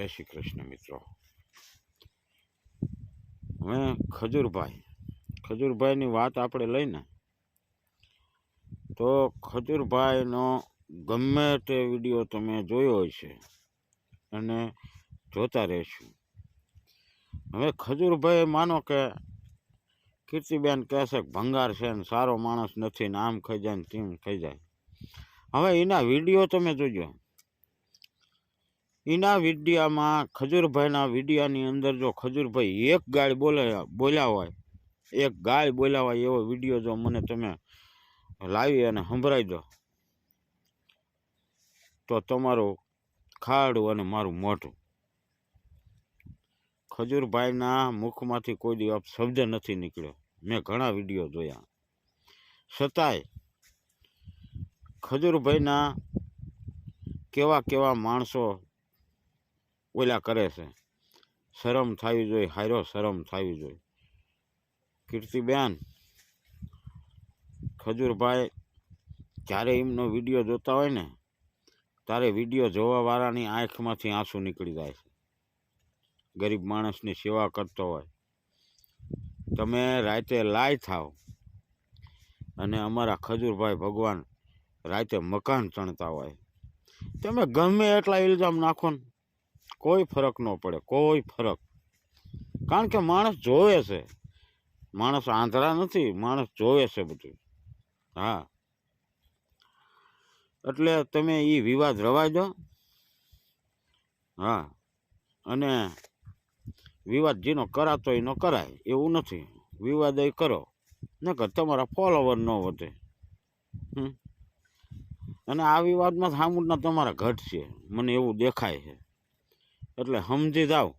જય શ્રી કૃષ્ણ મિત્રો. હવે ખજૂરભાઈ, ખજૂરભાઈની વાત આપણે લઈને, તો ખજૂરભાઈનો ગમે તે વીડિયો તમે જોયો હશે અને જોતા રહેશું. હવે ખજૂરભાઈ માનો કે કીર્તિબેન કહેશે કે ભંગાર છે ને સારો માણસ નથી ને આમ ખાઈ જાય ને તેમ ખાઈ જાય. હવે એના વીડિયો તમે જોજો. એના વિડીયામાં ખજૂરભાઈના વિડીયાની અંદર જો ખજૂરભાઈ એક ગાળ બોલે, બોલ્યા હોય, એક ગાળ બોલ્યા હોય એવો વીડિયો જો મને તમે લાવી અને સંભળાવી દો, તો તમારું ખાડું અને મારું મોઢું. ખજૂરભાઈના મુખમાંથી કોઈ દિવસ શબ્દ નથી નીકળ્યો. મેં ઘણા વીડિયો જોયા. છતાંય ખજૂરભાઈના કેવા કેવા માણસો ઓલા કરે છે. શરમ થવી જોઈએ હારો શરમ થવી જોઈએ. કીર્તિબેન, ખજૂરભાઈ જ્યારે એમનો વીડિયો જોતા હોય ને, ત્યારે વીડિયો જોવાવાળાની આંખમાંથી આંસુ નીકળી જાય છે. ગરીબ માણસની સેવા કરતો હોય. તમે રાતે લાય થાવ અને અમારા ખજૂરભાઈ ભગવાન રાતે મકાન ચણતા હોય. તમે ગમે એટલા ઇલ્ઝામ નાખો ને કોઈ ફરક ન પડે, કોઈ ફરક. કારણ કે માણસ જોવે છે. માણસ આંધળા નથી, માણસ જોવે છે બધું. હા. એટલે તમે એ વિવાદ રવાઈ દો. હા. અને વિવાદ જેનો કરાતો એનો કરાય, એવું નથી. વિવાદ એ કરો. નકર તમારા ફોલોવર ન વધે. અને આ વિવાદમાં સામુદના તમારા ઘટશે મને એવું દેખાય છે. એટલે સમજી જાઓ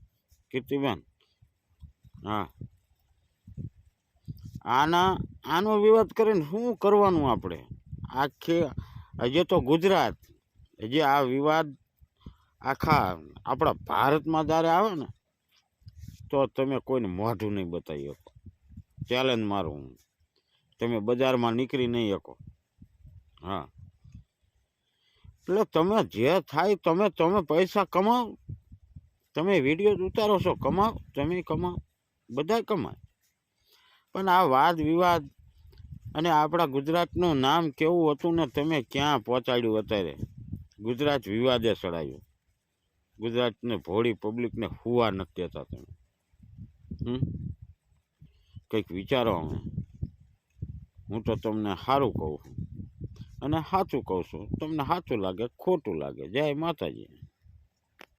કીર્તિબેન. હા. આના, આનો વિવાદ કરીને શું કરવાનું આપણે? આખી, હજી તો ગુજરાત, હજી આ વિવાદ આખા આપણા ભારતમાં જ્યારે આવે ને, તો તમે કોઈને મોઢું નહીં બતાવી શકો. ચેલેન્જ મારું હું. તમે બજારમાં નીકળી નહીં શકો. હા. એટલે તમે જે થાય, તમે તમે પૈસા કમાઓ તમે વીડિયો ઉતારો છો કમાઓ તમે કમાઓ બધા કમાય. પણ આ વાદ વિવાદ અને આપણા ગુજરાતનું નામ કેવું હતું ને તમે ક્યાં પહોંચાડ્યું અત્યારે? ગુજરાત વિવાદે ચડાવ્યું ગુજરાતને ભોળી પબ્લિકને હુવા નથી હતા તમે. કંઈક વિચારો અમે હું તો તમને સારું કહું છું. અને સાચું કહું છું. તમને સાચું લાગે, ખોટું લાગે. જય માતાજી.